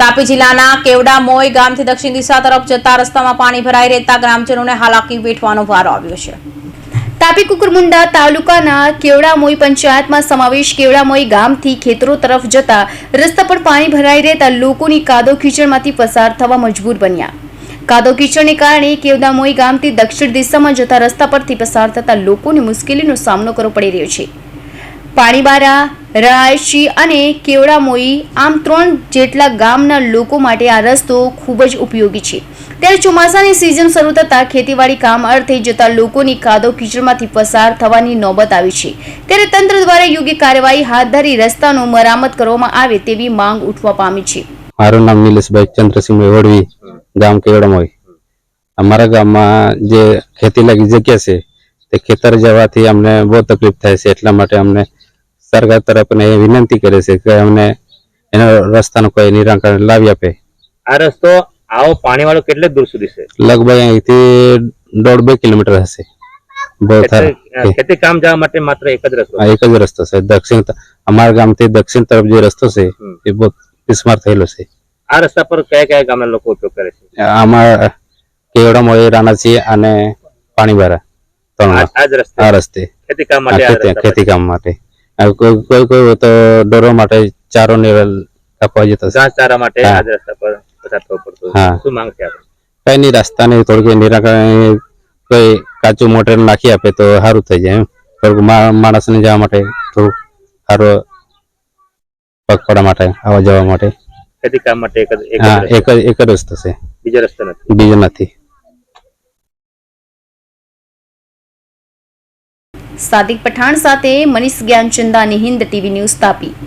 તાપી જિલ્લાના કેવડા મોય ગામથી દક્ષિણ દિશા તરફ જતા રસ્તામાં પાણી ભરાઈ રહેતા ગ્રામજનોને હાલાકી વેઠવાનો વારો આવ્યો છે. તાપી કુકરમુંડા તાલુકાના કેવડામોઈ પંચાયતમાં સમાવેશ કેવડામોઈ ગામથી ખેતરો તરફ જતા રસ્તા પર પાણી ભરાઈ રહેતા લોકોની કાદો કીચડમાંથી પસાર થવા મજબૂર બન્યા. કાદો કીચડને કારણે કેવડામોઈ ગામથી દક્ષિણ દિશામાં જતા રસ્તા પરથી પસાર થતા લોકોને મુશ્કેલીનો સામનો કરવો પડી રહ્યો છે. પાણીબારા રાયશી અને કેવડામોઈ આમ ત્રણ જેટલા ગામના લોકો માટે આ રસ્તો ખૂબ જ ઉપયોગી છે. ત્યારે ચોમાસાની સિઝન શરૂ થતાં ખેતીવાડી કામ અર્થે જતા લોકોની કાદો કીચડમાંથી પસાર થવાની નોબત આવી છે. ત્યારે તંત્ર દ્વારા યોગ્ય કાર્યવાહી હાથ ધરી રસ્તાનું મરામત કરવામાં આવે તેવી માંગ ઉઠવા પામી છે. મારું નામ નિલેશભાઈ ચંદ્રસિંહ વડવી ગામ કેવડામોઈ. અમારા ગામમાં જે ખેતી લાગી જગ્યા છે, તે ખેતર જવાથી અમને બહુ તકલીફ થાય છે, એટલા માટે અમને સરકાર તરફ ને વિનંતી કરે છે કે અમને એનો રસ્તાનો કોઈ નિરાકરણ લાવી આપે. આ રસ્તો આવો પાણી વાળો કેટલે દૂર સુધી છે? લગભગ અહીંથી દોઢ બે કિલોમીટર હશે. બહુ ખેતર- થાર- ખેતી કામ જવા માટે માત્ર એક જ રસ્તો એક જ રસ્તો છે. દક્ષિણ અમારા ગામથી દક્ષિણ તરફ જે રસ્તો છે એ બહુ બિસ્માર થયેલો છે. આ રસ્તા પર કયા કયા ગામના લોકો ઉપયોગ કરે છે? આમાં કેવડમ હોય રાણાસી અને પાણીબારા ત્રણ આ રસ્તે? આ રસ્તે. ખેતી કામ માટે ખેતી કામ માટે. કોઈ કોઈ કોઈ તો ડરો માટે ચારો ને કાપવા જતો ઘાસ ચારા માટે આજ રસ્તા પર પસાર થવું પડતું. હા. શું માંગ છે કઈ નહીં રસ્તા નહીં થોડુંક નિરાકરણ કોઈ કાચું મોટર નાખી આપે તો સારું થઈ જાય એમ. થોડુંક માણસને જવા માટે થોડું સારું પગપડા માટે આવવા જવા માટે. ખેતી કામ માટે એક જ એક જ રસ્તો છે. બીજો રસ્તો નથી. બીજો નથી. સાદિક પઠાણ સાથે મનીષ જ્ઞાનચંદાની હિન્દ ટીવી ન્યૂઝ તાપી.